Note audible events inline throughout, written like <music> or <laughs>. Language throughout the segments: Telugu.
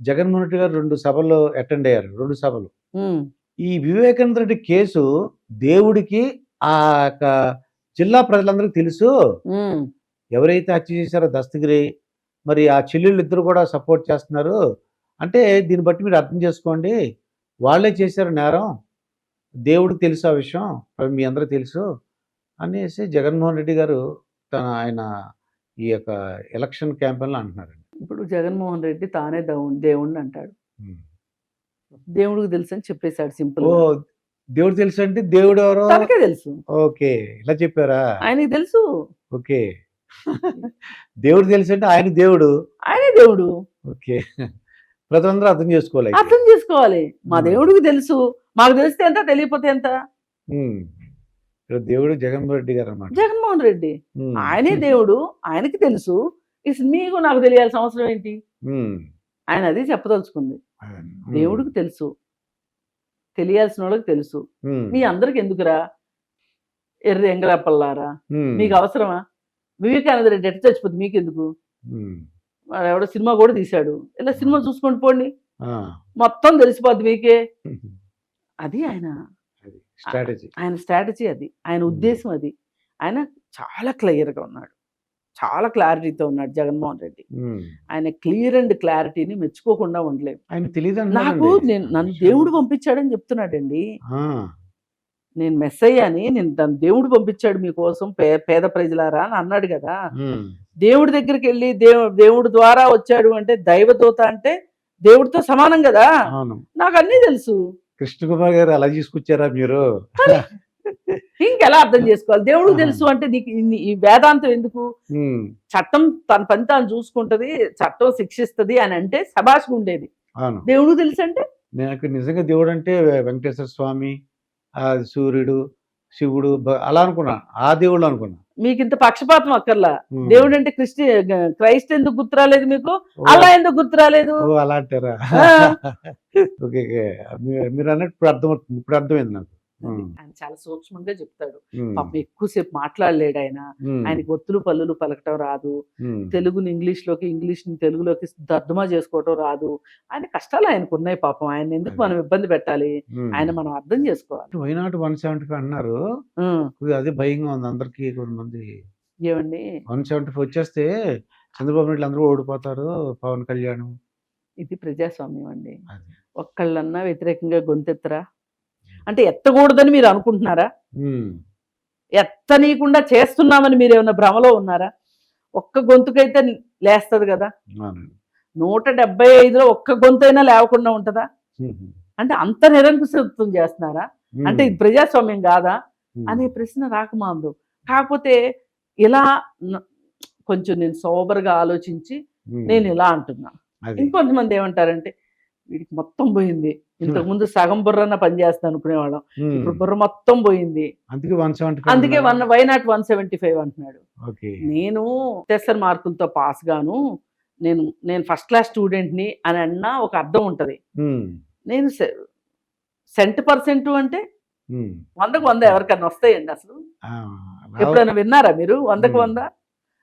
జగన్మోహన్ రెడ్డి గారు రెండు సభల్లో అటెండ్ అయ్యారు రెండు సభలు. ఈ వివేకానంద రెడ్డి కేసు దేవుడికి ఆ యొక్క జిల్లా ప్రజలందరికీ తెలుసు. ఎవరైతే హత్య చేశారో దస్తగిరి మరి ఆ చెల్లెళ్ళు ఇద్దరు కూడా సపోర్ట్ చేస్తున్నారు. అంటే దీన్ని బట్టి మీరు అర్థం చేసుకోండి. వాళ్ళే చేశారు నేరం. దేవుడికి తెలుసు ఆ విషయం. అవి మీ అందరికీ తెలుసు అనేసి జగన్మోహన్ రెడ్డి గారు తన ఆయన ఈ యొక్క ఎలక్షన్ క్యాంపెయిన్లో అంటున్నారండి ఇప్పుడు జగన్మోహన్ రెడ్డి తానే దేవుడు దేవుడిని అంటాడు దేవుడికి తెలుసు అని చెప్పేశాడు సింపుల్ దేవుడు తెలుసు అంటే దేవుడు ఎవరో తనకే తెలుసు. ఓకే ఇలా చెప్పారా? ఆయనకి తెలుసు. ఓకే. దేవుడు తెలుసు అంటే ఆయన దేవుడు? ఆయనే దేవుడు. ఓకే. ప్రజలందరూ అర్థం చేసుకోవాలి. అర్థం చేసుకోవాలి. మా. దేవుడికి తెలుసు. మాకు తెలిస్తే ఎంత తెలియకపోతే ఎంత? దేవుడు జగన్మోహన్ రెడ్డి గారు అన్నమాట. జగన్మోహన్ రెడ్డి. ఆయనే దేవుడు. ఆయనకి తెలుసు. ఇస్ మీకు నాకు తెలియాల్సిన అవసరం ఏంటి. ఆయన అది చెప్పదలుచుకుంది. దేవుడికి తెలుసు. తెలియాల్సిన వాళ్ళకి తెలుసు. మీ అందరికి ఎందుకురా? ఎర్రి ఎంగరాపల్లారా. మీకు అవసరమా? వివేకానంద రెడ్డి ఎట్ట చచ్చిపోతే మీకు ఎందుకు ఎవడో సినిమా కూడా తీశాడు. ఇలా సినిమా చూసుకొని పోండి. మొత్తం తెలిసిపోద్ది మీకే. <laughs> అది ఆయన. ఆయన స్ట్రాటజీ అది. ఆయన ఉద్దేశం అది. ఆయన చాలా క్లియర్గా ఉన్నాడు. చాలా క్లారిటీతో ఉన్నాడు జగన్మోహన్ రెడ్డి. ఆయన క్లియర్ అండ్ క్లారిటీని మెచ్చుకోకుండా ఉండలేము. ఆయన తెలియదు నాకు నేను నన్ను దేవుడు పంపించాడని చెప్తున్నాడండి. నేను మెస్ అయ్యాని నేను తన దేవుడు పంపించాడు మీకోసం పే పేద ప్రజలారా అని అన్నాడు కదా. దేవుడి దగ్గరికి వెళ్ళి దేవు దేవుడి ద్వారా వచ్చాడు అంటే దైవదూత అంటే దేవుడితో సమానం కదా. నాకు అన్నీ తెలుసు. కృష్ణ కుమార్ గారు అలా తీసుకొచ్చారా మీరు? ఇంకెలా అర్థం చేసుకోవాలి? దేవుడికి ఆహా. తెలుసు అంటే నీకు ఈ వేదాంతం ఎందుకు. చట్టం తన పని తాను చూసుకుంటది చట్టం శిక్షిస్తది అని అంటే సభాష్ ఉండేది దేవుడికి తెలుసు అంటే? నాకు నిజంగా దేవుడు అంటే వెంకటేశ్వర స్వామి ఆ సూర్యుడు శివుడు అలా అనుకున్నా. ఆ దేవుడు అనుకున్నా. మీకు ఇంత పక్షపాతం అక్కర్లా. దేవుడు అంటే క్రిస్టి క్రైస్ట్ ఎందుకు గుర్తురాలేదు మీకు? అలా ఎందుకు గుర్తురాలేదు అలా అంటారా. ఓకే మీరు- అన్నట్టు ఇప్పుడు అర్థమవుతుంది ఇప్పుడు అర్థమైంది నాకు. ఆయన చాలా సూక్ష్మంగా చెప్తాడు. పాపం ఎక్కువసేపు మాట్లాడలేడు ఆయన. ఆయనకి ఒత్తులు పల్లులు పలకటం రాదు. తెలుగుని ఇంగ్లీష్లోకి ఇంగ్లీష్ని తెలుగులోకి తర్జుమా చేసుకోవటం రాదు. ఆయన కష్టాలు ఆయనకు ఉన్నాయి పాపం. ఆయన ఎందుకు మనం ఇబ్బంది పెట్టాలి. ఆయన మనం అర్థం చేసుకోవాలి. వైనాట్ వన్ సెవెంటీ ఫైవ్ అన్నారు. అదే భయంగా ఉంది అందరికి కొంతమంది. ఏమండి? వన్ సెవెంటీ ఫైవ్ వచ్చేస్తే చంద్రబాబు నాయుడు అందరూ ఓడిపోతారు పవన్ కళ్యాణ్. ఇది ప్రజాస్వామ్యం అండి. ఒక్కళ్ళన్నా వ్యతిరేకంగా గొంతెత్తరా? అంటే ఎత్తకూడదని మీరు అనుకుంటున్నారా. ఎత్తనీయకుండా చేస్తున్నామని మీరు ఏమైనా భ్రమలో ఉన్నారా ఒక్క గొంతుకైతే లేస్తది కదా. నూట డెబ్బై ఐదులో ఒక్క గొంతైనా లేవకుండా ఉంటుందా. అంటే అంత నిరంకుశత్వం చేస్తున్నారా అంటే ఇది ప్రజాస్వామ్యం కాదా. అనే ప్రశ్న రాకమాందు కాకపోతే ఇలా కొంచెం నేను సోబర్గా ఆలోచించి. నేను ఇలా అంటున్నా. ఇంకొంతమంది ఏమంటారంటే వీడికి మొత్తం పోయింది ఇంతకు ముందు సగం బుర్రన్న పనిచేస్తాను అనుకునేవాళ్ళం. ఇప్పుడు బుర్ర మొత్తం పోయింది అందుకే వన్ అందుకే one why not one seventy five అంటున్నాడు నేను తెసర్ మార్కులతో పాస్ గాను నేను నేను ఫస్ట్ క్లాస్ స్టూడెంట్ని అని అన్నా ఒక అర్థం ఉంటది. నేను సెంట్ పర్సెంట్ అంటే. వందకు వంద ఎవరికన్నా వస్తాయండి అసలు. ఎప్పుడైనా విన్నారా మీరు వందకు. వంద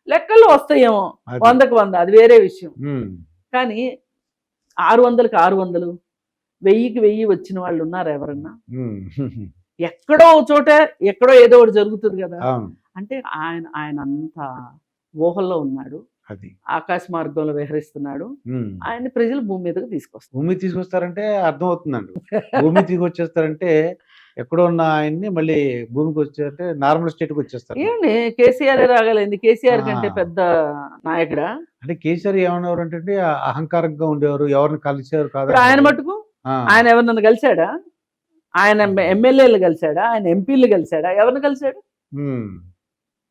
లెక్కల్లో వస్తాయేమో. వందకు వంద అది వేరే విషయం. కానీ ఆరు వందలకు ఆరు వందలు. వెయ్యికి వెయ్యి వచ్చిన వాళ్ళు ఉన్నారు ఎవరన్నా. ఎక్కడో ఒక చోట ఎక్కడో ఏదో ఒకటి జరుగుతుంది కదా. అంటే ఆయన ఆయన అంత ఊహల్లో ఉన్నాడు. అది. ఆకాశ మార్గంలో విహరిస్తున్నాడు. ఆయన ప్రజలు భూమి మీదకి తీసుకొస్తారు. భూమి తీసుకొస్తారంటే అర్థం అవుతుందండి భూమి తీసుకొచ్చేస్తారంటే ఎక్కడో ఉన్న ఆయన్ని మళ్ళీ భూమికి వచ్చారంటే నార్మల్ స్టేట్కి వచ్చేస్తారు. ఏమండి? కేసీఆర్ రాగలేదు? కేసీఆర్. కంటే పెద్ద నాయకుడా? అంటే కేసీఆర్ ఏమన్నారు అంటే అహంకారంగా ఉండేవారు ఎవరిని కలిసారు కాదు ఆయన మటుకు ఆయన ఎవరినన్ను కలిశాడా ఆయన ఎమ్మెల్యేలు కలిశాడా ఆయన ఎంపీలు కలిశాడా ఎవరిని కలిశాడు.